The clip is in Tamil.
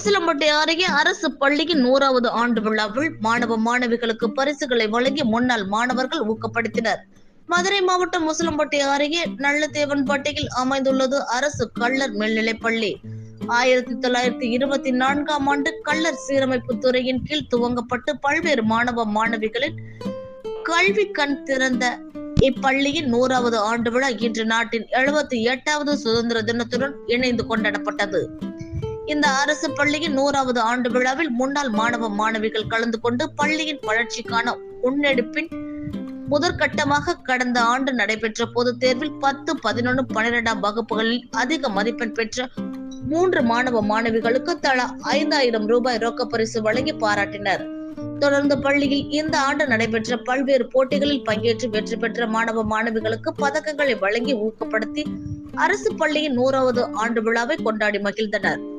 உசிலம்பட்டி அருகே அரசு பள்ளியின் நூறாவது ஆண்டு விழாவில் மாணவ மாணவிகளுக்கு பரிசுகளை வழங்கி முன்னாள் மாணவர்கள் ஊக்கப்படுத்தினர். மதுரை மாவட்டம் முசலம்பட்டி அருகே நல்லதேவன்பட்டியில் அமைந்துள்ளது அரசு கள்ளர் மேல்நிலைப் பள்ளி. ஆயிரத்தி தொள்ளாயிரத்தி இருபத்தி நான்காம் ஆண்டு கள்ளர் சீரமைப்பு துறையின் கீழ் துவங்கப்பட்டு பல்வேறு மாணவ மாணவிகளின் கல்வி கண் திறந்த இப்பள்ளியின் நூறாவது ஆண்டு விழா இன்று நாட்டின் எழுபத்தி எட்டாவது சுதந்திர தினத்துடன் இணைந்து கொண்டாடப்பட்டது. இந்த அரசு பள்ளியின் நூறாவது ஆண்டு விழாவில் முன்னாள் மாணவ மாணவிகள் கலந்து கொண்டு பள்ளியின் வளர்ச்சிக்கான முன்னெடுப்பின் முதற்கட்டமாக கடந்த ஆண்டு நடைபெற்ற பொதுத் தேர்வில் பத்து பதினொன்று பன்னிரெண்டாம் வகுப்புகளில் அதிக மதிப்பெண் பெற்ற மூன்று மாணவ மாணவிகளுக்கு தலா ஐந்தாயிரம் ரூபாய் ரொக்க பரிசு வழங்கி பாராட்டினர். தொடர்ந்து பள்ளியில் இந்த ஆண்டு நடைபெற்ற பல்வேறு போட்டிகளில் பங்கேற்று வெற்றி பெற்ற மாணவ மாணவிகளுக்கு பதக்கங்களை வழங்கி ஊக்கப்படுத்தி அரசு பள்ளியின் நூறாவது ஆண்டு விழாவை கொண்டாடி மகிழ்ந்தனர்.